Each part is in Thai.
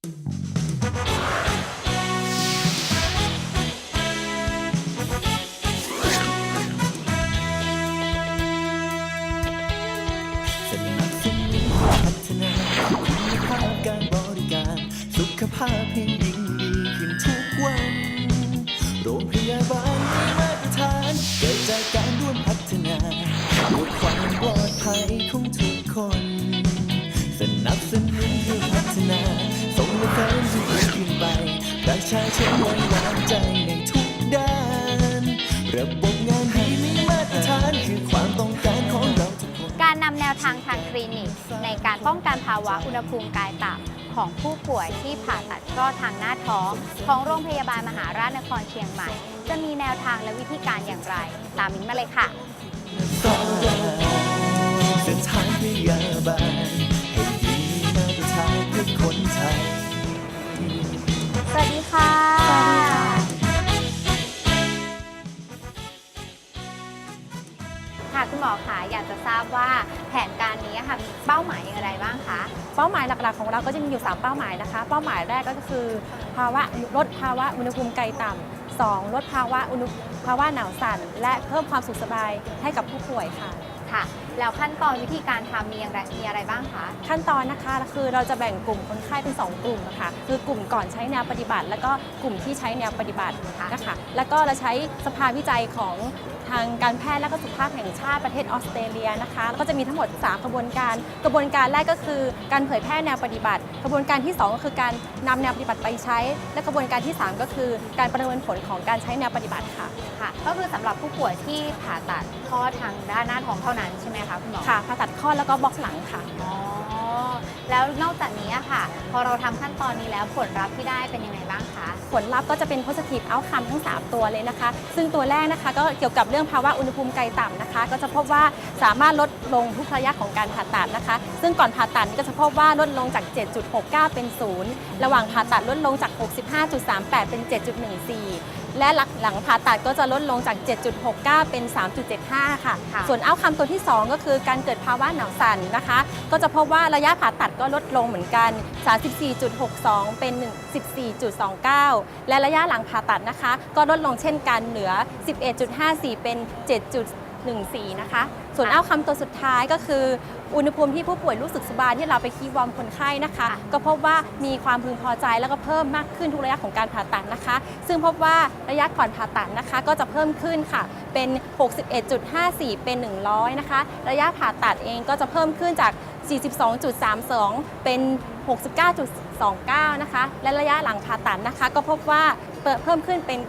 สนับสนุนพัฒนาคุณภาพการบริการ สุขภาพให้ยิ่งดีขึ้นทุกวัน โรงพยาบาลมีมาตรฐาน เกิดจากการร่วมพัฒนาเพื่อความปลอด ชาชนไว้วางใจในทุกด้าน ระบบงานดีมีมาตรฐานคือความต้องการของเราทุกคน การนำแนวทางทางคลินิก ในการป้องกันภาวะอุณหภูมิกายต่ำของผู้ป่วยที่ผ่าตัดคลอดทางหน้าท้อง ของโรงพยาบาลมหาราชนครเชียงใหม่ จะมีแนวทางและวิธีการอย่างไร ตามมิ้นมาเลยค่ะ ทราบว่าแผนการนี้ค่ะมีเป้าหมายอย่างไรบ้างคะ เป้าหมายหลักๆของเราก็จะมีอยู่ 3 เป้าหมายนะคะ เป้าหมายแรกก็คือภาวะลดภาวะอุณหภูมิไกลต่ำสองลดภาวะอุณหภาวะหนาวสั่น และเพิ่มความสุขสบายให้กับผู้ป่วยค่ะค่ะ แล้วขั้นตอนวิธีการทำมีอย่างไรมีอะไรบ้างคะ ขั้นตอนนะคะคือเราจะแบ่งกลุ่มคนไข้เป็น 2 กลุ่มนะคะคือกลุ่มก่อนใช้แนวปฏิบัติ แล้วก็กลุ่มที่ใช้แนวปฏิบัตินะคะแล้วก็เราใช้สภาวิจัยของทางการแพทย์และก็สุขภาพแห่งชาติประเทศออสเตรเลียนะคะแล้วก็จะมีทั้งหมด 3 กระบวนการ กระบวนการแรกก็คือการเผยแพร่แนวปฏิบัติ กระบวนการที่ 2 ก็คือการนำแนวปฏิบัติไปใช้ และกระบวนการที่ 3 ก็คือการประเมินผลของการใช้แนวปฏิบัติค่ะค่ะ ก็คือสำหรับผู้ป่วยที่ผ่าตัดคลอดทางด้านหน้าท้องเท่านั้นใช่ไหมคะคุณหมอค่ะผ่าตัดข้อดแล้วก็บล็อกหลังค่ะ อ๋อแล้วนอกจากนี้อะค่ะ พอเราทำขั้นตอนนี้แล้วผลลัพธ์ที่ได้เป็นยังไงบ้างคะ ผลลัพธ์ก็จะเป็น positive outcome ทั้ง 3 ตัวเลยนะคะ ซึ่งตัวแรกนะคะก็เกี่ยวกับเรื่องภาวะอุณหภูมิไกลต่ำนะคะ ก็จะพบว่าสามารถลดลงทุกระยะของการผ่าตัดนะคะ ซึ่งก่อนผ่าตัดนี่ก็จะพบว่าลดลงจาก 7.69 เป็น 0 ระหว่างผ่าตัดลดลงจาก 65.38 เป็น 7.14 และหลังหลังผ่าตัดก็จะลดลงจาก 7.69 เป็น 3.75ค่ะค่ะ ส่วนเอาคำตัวที่ 2 ก็คือการเกิดภาวะหนาวสั่นนะคะ ก็จะพบว่าระยะผ่าตัดก็ลดลงเหมือนกัน 34.62 เป็น 14.29 และระยะหลังผ่าตัดนะคะ ก็ลดลงเช่นกันเหลือ 11.54 เป็น 7.14 นะคะ ส่วนค่ะเอาคำตัวสุดท้ายก็คือ อุณหภูมิที่ผู้ป่วยรู้สึกสบายที่เราไปคีย์วอร์มคนไข้นะคะ ก็พบว่ามีความพึงพอใจแล้วก็เพิ่มมากขึ้นทุกระยะของการผ่าตัดนะคะ ซึ่งพบว่าระยะก่อนผ่าตัดนะคะ ก็จะเพิ่มขึ้นค่ะ เป็น 61.54 เป็น 100 นะคะ ระยะผ่าตัดเองก็จะเพิ่มขึ้นจาก 42.32 เป็น 69.29 นะคะ และระยะหลังผ่าตัดนะคะ ก็พบว่าเพิ่มขึ้นเป็น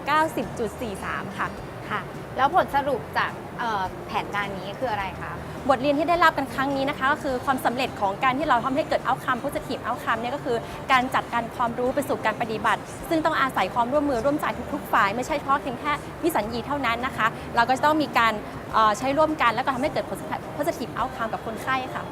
90.43 ค่ะ ค่ะ แล้วผลสรุปจาก เอ่อแผนการนี้คืออะไรคะ บทเรียนที่ได้รับกันครั้งนี้นะคะก็คือความสำเร็จของการที่เราทำให้เกิดเอาคำ positive outcome เนี่ยก็คือการจัดการความรู้ไปสู่การปฏิบัติ ซึ่งต้องอาศัยความร่วมมือร่วมใจทุกๆฝ่าย ไม่ใช่เฉพาะเพียงแค่วิสัญญีเท่านั้นนะคะ เราก็จะต้องมีการเอ่อใช้ร่วมกันแล้วก็ทำให้เกิด positive outcome กับคนไข้ค่ะ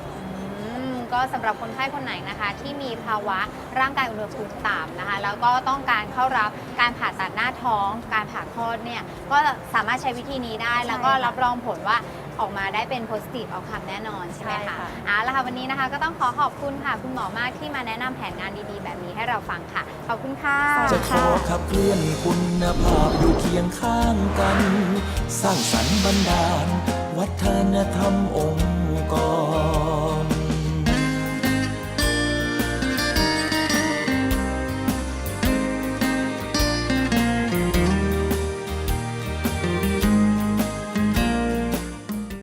ก็สำหรับคนไข้คนไหนนะคะ ที่มีภาวะร่างกายอุณหภูมิต่ำนะคะ แล้วก็ต้องการเข้ารับการผ่าตัดหน้าท้อง การผ่าคลอดเนี่ยก็สามารถใช้วิธีนี้ได้ แล้วก็ใช่ค่ะรับรองผลว่าออกมาได้เป็น positive outcome แน่นอนใช่ไหมใช่คะค่ะเอาละค่ะวันนี้นะคะก็ต้องขอขอบคุณค่ะ คุณหมอมากที่มาแนะนำแผนงานดีๆ แบบนี้ให้เราฟังค่ะ ขอบคุณค่ะจะขอขับเคลื่อนคุณภาพอยู่เคียงข้างกัน สร้างสรรค์บรรดาล วัฒนธรรมองค์กร